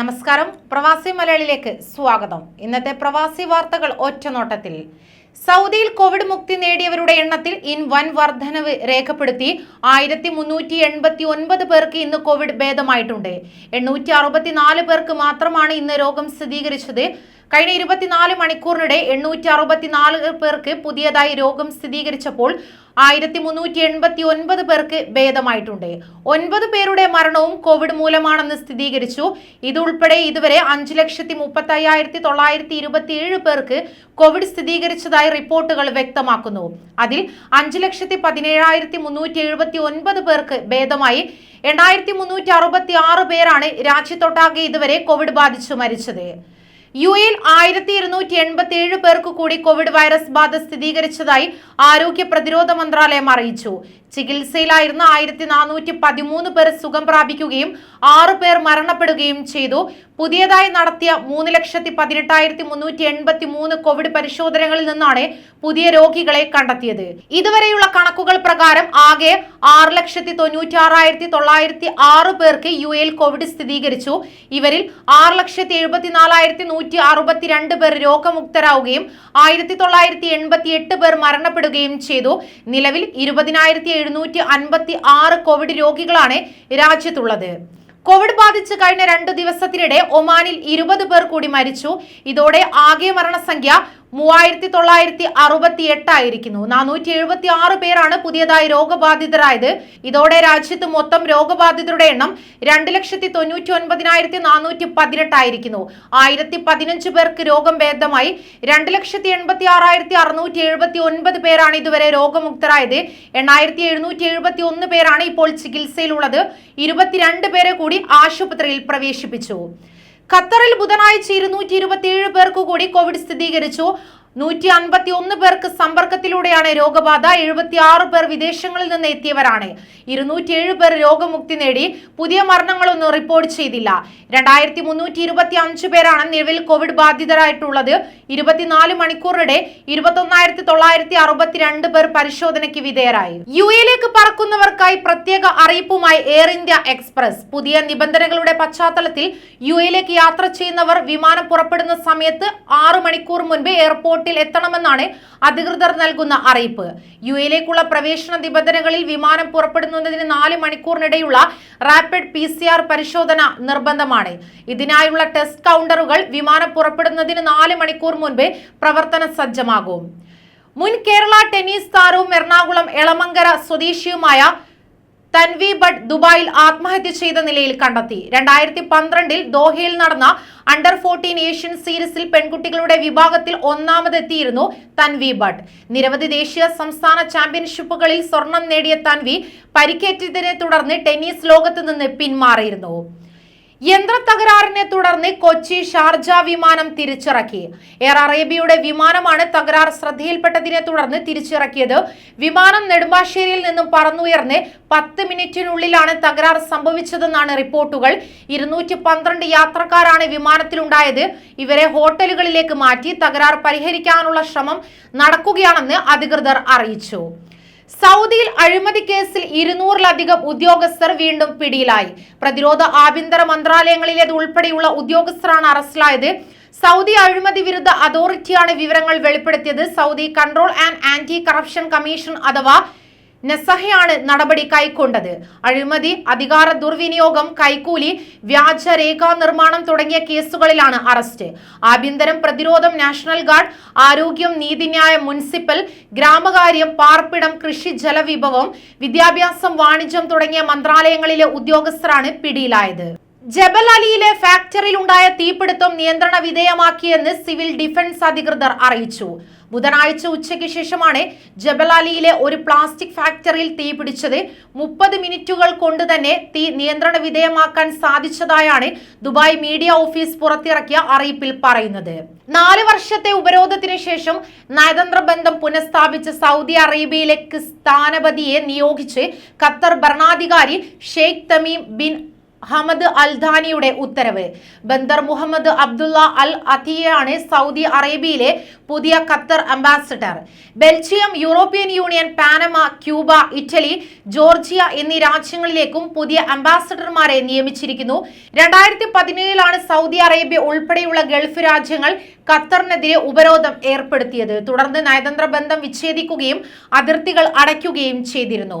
നമസ്കാരം. പ്രവാസി മലയാളിയിലേക്ക് സ്വാഗതം. ഇന്നത്തെ പ്രവാസി വാർത്തകൾ ഒറ്റനോട്ടത്തിൽ. സൗദിയിൽ കോവിഡ് മുക്തി നേടിയവരുടെ എണ്ണത്തിൽ ഇൻ വൻ വർധനവ് രേഖപ്പെടുത്തി ആയിരത്തി മുന്നൂറ്റി എൺപത്തി ഒൻപത് പേർക്ക് ഇന്ന് കോവിഡ് ഭേദമായിട്ടുണ്ട്. എണ്ണൂറ്റി അറുപത്തിനാല് പേർക്ക് മാത്രമാണ് ഇന്ന് രോഗം സ്ഥിരീകരിച്ചത്. കഴിഞ്ഞ ഇരുപത്തിനാല് മണിക്കൂറിനിടെ എണ്ണൂറ്റി അറുപത്തിനാല് പേർക്ക് പുതിയതായി രോഗം സ്ഥിരീകരിച്ചപ്പോൾ ആയിരത്തി മുന്നൂറ്റി എൺപത്തി ഒൻപത് പേർക്ക് ഭേദമായിട്ടുണ്ട്. ഒൻപത് പേരുടെ മരണവും കോവിഡ് മൂലമാണെന്ന് സ്ഥിരീകരിച്ചു. ഇതുൾപ്പെടെ ഇതുവരെ അഞ്ച് ലക്ഷത്തി മുപ്പത്തി അയ്യായിരത്തി തൊള്ളായിരത്തി ഇരുപത്തി ഏഴ് പേർക്ക് കോവിഡ് സ്ഥിരീകരിച്ചതായി റിപ്പോർട്ടുകൾ വ്യക്തമാക്കുന്നു. അതിൽ അഞ്ച് ലക്ഷത്തി പതിനേഴായിരത്തി മുന്നൂറ്റി എഴുപത്തി ഒൻപത് പേർക്ക് ഭേദമായി. എണ്ണായിരത്തി മുന്നൂറ്റി അറുപത്തി ആറ് പേരാണ് രാജ്യത്തൊട്ടാകെ ഇതുവരെ കോവിഡ് ബാധിച്ചു മരിച്ചത്. യു എയിൽ ആയിരത്തി ഇരുന്നൂറ്റി എൺപത്തി ഏഴ് പേർക്ക് കൂടി കോവിഡ് വൈറസ് ബാധ സ്ഥിരീകരിച്ചതായി ആരോഗ്യ പ്രതിരോധ മന്ത്രാലയം അറിയിച്ചു. ചികിത്സയിലായിരുന്ന ആയിരത്തി നാനൂറ്റി പതിമൂന്ന് പേർ സുഖം പ്രാപിക്കുകയും ആറു പേർ മരണപ്പെടുകയും ചെയ്തു. പുതിയതായി നടത്തിയ മൂന്ന് ലക്ഷത്തി പതിനെട്ടായിരത്തി മുന്നൂറ്റി എൺപത്തി മൂന്ന് കോവിഡ് പരിശോധനകളിൽ നിന്നാണ് പുതിയ രോഗികളെ കണ്ടെത്തിയത്. ഇതുവരെയുള്ള കണക്കുകൾ പ്രകാരം ആകെ ആറ് ലക്ഷത്തി തൊണ്ണൂറ്റി ആറായിരത്തി തൊള്ളായിരത്തി ആറ് പേർക്ക് യു എയിൽ കോവിഡ് സ്ഥിരീകരിച്ചു. ഇവരിൽ ആറ് ലക്ഷത്തി എഴുപത്തിനാലായിരത്തി നൂറ്റി അറുപത്തിരണ്ട് പേർ രോഗമുക്തരാവുകയും ആയിരത്തി തൊള്ളായിരത്തി എൺപത്തി എട്ട് പേർ മരണപ്പെടുകയും ചെയ്തു. നിലവിൽ ഇരുപതിനായിരത്തി എഴുന്നൂറ്റി അൻപത്തി ആറ് കോവിഡ് രോഗികളാണ് രാജ്യത്തുള്ളത്. കോവിഡ് ബാധിച്ച് കഴിഞ്ഞ രണ്ടു ദിവസത്തിനിടെ ഒമാനിൽ ഇരുപത് പേർ കൂടി മരിച്ചു. ഇതോടെ ആകെ മരണസംഖ്യ മൂവായിരത്തി തൊള്ളായിരത്തി അറുപത്തി എട്ടായിരിക്കുന്നു നാനൂറ്റി എഴുപത്തി ആറ് പേരാണ് പുതിയതായി രോഗബാധിതരായത്. ഇതോടെ രാജ്യത്ത് മൊത്തം രോഗബാധിതരുടെ എണ്ണം രണ്ട് ലക്ഷത്തി തൊണ്ണൂറ്റി ഒൻപതിനായിരത്തി നാനൂറ്റി പതിനെട്ടായിരിക്കുന്നു ആയിരത്തി പതിനഞ്ച് പേർക്ക് രോഗം ഭേദമായി രണ്ട് ലക്ഷത്തി എൺപത്തി ആറായിരത്തി അറുന്നൂറ്റി എഴുപത്തി ഒൻപത് പേരാണ് ഇതുവരെ രോഗമുക്തരായത്. എണ്ണായിരത്തി എഴുന്നൂറ്റി എഴുപത്തി ഒന്ന് പേരാണ് ഇപ്പോൾ ചികിത്സയിലുള്ളത്. ഇരുപത്തിരണ്ട് പേരെ കൂടി ആശുപത്രിയിൽ പ്രവേശിപ്പിച്ചു. ഖത്തറിൽ ബുധനാഴ്ച ഇരുന്നൂറ്റി ഇരുപത്തിയേഴ് പേർക്ക് കൂടി കോവിഡ് സ്ഥിരീകരിച്ചു. നൂറ്റി അൻപത്തി ഒന്ന് പേർക്ക് സമ്പർക്കത്തിലൂടെയാണ് രോഗബാധ. എഴുപത്തി ആറ് പേർ വിദേശങ്ങളിൽ നിന്ന് എത്തിയവരാണ്. ഇരുന്നൂറ്റി ഏഴ് പേർ രോഗമുക്തി നേടി. പുതിയ മരണങ്ങളൊന്നും റിപ്പോർട്ട് ചെയ്തില്ല. രണ്ടായിരത്തി മുന്നൂറ്റി ഇരുപത്തി അഞ്ച് പേരാണ് നിലവിൽ കോവിഡ് ബാധിതരായിട്ടുള്ളത്. ഇരുപത്തിനാല് മണിക്കൂറിടെ ഇരുപത്തൊന്നായിരത്തി തൊള്ളായിരത്തി അറുപത്തിരണ്ട് പേർ പരിശോധനയ്ക്ക് വിധേയരായി. യു എയിലേക്ക് പറക്കുന്നവർക്കായി പ്രത്യേക അറിയിപ്പുമായി എയർ ഇന്ത്യ എക്സ്പ്രസ്. പുതിയ നിബന്ധനകളുടെ പശ്ചാത്തലത്തിൽ യു എയിലേക്ക് യാത്ര ചെയ്യുന്നവർ വിമാനം പുറപ്പെടുന്ന സമയത്ത് ആറ് മണിക്കൂർ മുൻപ് എയർപോർട്ടിൽ എത്തണമെന്നാണ് അധികൃതർ നൽകുന്ന അറിയിപ്പ്. യു എയിലേക്കുള്ള പ്രവേശന നിബന്ധനകളിൽ വിമാനം പുറപ്പെടുന്നതിന് നാല് മണിക്കൂറിനിടെയുള്ള റാപ്പിഡ് പി പരിശോധന നിർബന്ധമാണ്. ഇതിനായുള്ള ടെസ്റ്റ് കൗണ്ടറുകൾ വിമാനം പുറപ്പെടുന്നതിന് നാല് മണിക്കൂർ മുൻപേ പ്രവർത്തന സജ്ജമാകും. മുൻ കേരള ടെന്നീസ് താരവും എറണാകുളം എളമങ്കര സ്വദേശിയുമായ തൻവി ഭട്ട് ദുബായിൽ ആത്മഹത്യ ചെയ്ത നിലയിൽ കണ്ടെത്തി. രണ്ടായിരത്തി പന്ത്രണ്ടിൽ ദോഹയിൽ നടന്ന അണ്ടർ ഫോർട്ടീൻ ഏഷ്യൻ സീരീസിൽ പെൺകുട്ടികളുടെ വിഭാഗത്തിൽ ഒന്നാമതെത്തിയിരുന്നു തൻവി ഭട്ട്. നിരവധി ദേശീയ സംസ്ഥാന ചാമ്പ്യൻഷിപ്പുകളിൽ സ്വർണം നേടിയ തൻവി പരിക്കേറ്റതിനെ തുടർന്ന് ടെന്നീസ് ലോകത്ത് നിന്ന് പിന്മാറിയിരുന്നു. യന്ത്ര തകരാറിനെ തുടർന്ന് കൊച്ചി ഷാർജ വിമാനം തിരിച്ചിറക്കി. എയർ അറേബ്യയുടെ വിമാനമാണ് തകരാർ ശ്രദ്ധയിൽപ്പെട്ടതിനെ തുടർന്ന് തിരിച്ചിറക്കിയത്. വിമാനം നെടുമ്പാശ്ശേരിയിൽ നിന്നും പറന്നുയർന്ന് പത്ത് മിനിറ്റിനുള്ളിലാണ് തകരാർ സംഭവിച്ചതെന്നാണ് റിപ്പോർട്ടുകൾ. ഇരുന്നൂറ്റി പന്ത്രണ്ട് യാത്രക്കാരാണ് വിമാനത്തിലുണ്ടായത്. ഇവരെ ഹോട്ടലുകളിലേക്ക് മാറ്റി തകരാർ പരിഹരിക്കാനുള്ള ശ്രമം നടക്കുകയാണെന്ന് അധികൃതർ അറിയിച്ചു. സൗദിയിൽ അഴിമതി കേസിൽ ഇരുന്നൂറിലധികം ഉദ്യോഗസ്ഥർ വീണ്ടും പിടിയിലായി. പ്രതിരോധ ആഭ്യന്തര മന്ത്രാലയങ്ങളിലേത് ഉൾപ്പെടെയുള്ള ഉദ്യോഗസ്ഥരാണ് അറസ്റ്റിലായത്. സൗദി അഴിമതി വിരുദ്ധ അതോറിറ്റിയാണ് വിവരങ്ങൾ വെളിപ്പെടുത്തിയത്. Saudi control and anti corruption commission അഥവാ നെസഹയാണ് നടപടി കൈക്കൊണ്ടത്. അഴിമതി അധികാര ദുർവിനിയോഗം കൈക്കൂലി വ്യാജ രേഖാ നിർമ്മാണം തുടങ്ങിയ കേസുകളിലാണ് അറസ്റ്റ്. ആഭ്യന്തരം പ്രതിരോധം നാഷണൽ ഗാർഡ് ആരോഗ്യം നീതിന്യായ മുനിസിപ്പൽ ഗ്രാമകാര്യം പാർപ്പിടം കൃഷി ജലവിഭവം വിദ്യാഭ്യാസം വാണിജ്യം തുടങ്ങിയ മന്ത്രാലയങ്ങളിലെ ഉദ്യോഗസ്ഥരാണ് പിടിയിലായത്. ഫാക്ടറിയിൽ ഉണ്ടായ തീപിടുത്തം നിയന്ത്രണ വിധേയമാക്കിയെന്ന് സിവിൽ ഡിഫൻസ് അധികൃതർ അറിയിച്ചു. ബുധനാഴ്ച ഉച്ചയ്ക്ക് ശേഷമാണ് ജബൽ അലിയിലെ ഒരു പ്ലാസ്റ്റിക് ഫാക്ടറിയിൽ തീപിടിച്ചത്. മുപ്പത് മിനിറ്റുകൾ കൊണ്ട് തന്നെ തീ നിയന്ത്രണ വിധേയമാക്കാൻ സാധിച്ചതായാണ് ദുബായ് മീഡിയ ഓഫീസ് പുറത്തിറക്കിയ അറിയിപ്പിൽ പറയുന്നത്. നാല് വർഷത്തെ ഉപരോധത്തിന് ശേഷം നയതന്ത്ര ബന്ധം പുനഃസ്ഥാപിച്ച സൗദി അറേബ്യയിലേക്ക് സ്ഥാനപതിയെ നിയോഗിച്ച് ഖത്തർ ഭരണാധികാരി ഷെയ്ഖ് തമീം ബിൻ ഹമദ് അൽധാനിയുടെ ഉത്തരവ്. ബന്ദർ മുഹമ്മദ് അബ്ദുള്ള അൽ അത്തിയാണ് സൗദി അറേബ്യയിലെ പുതിയ Qatar ambassador. Belgium European Union Panama Cuba Italy Georgia എന്നീ രാജ്യങ്ങളിലേക്കും പുതിയ അംബാസിഡർമാരെ നിയമിച്ചിരിക്കുന്നു. രണ്ടായിരത്തി പതിനേഴിലാണ് സൗദി അറേബ്യ ഉൾപ്പെടെയുള്ള ഗൾഫ് രാജ്യങ്ങൾ ഖത്തറിനെതിരെ ഉപരോധം ഏർപ്പെടുത്തിയത്. തുടർന്ന് നയതന്ത്ര ബന്ധം വിച്ഛേദിക്കുകയും അതിർത്തികൾ അടയ്ക്കുകയും ചെയ്തിരുന്നു.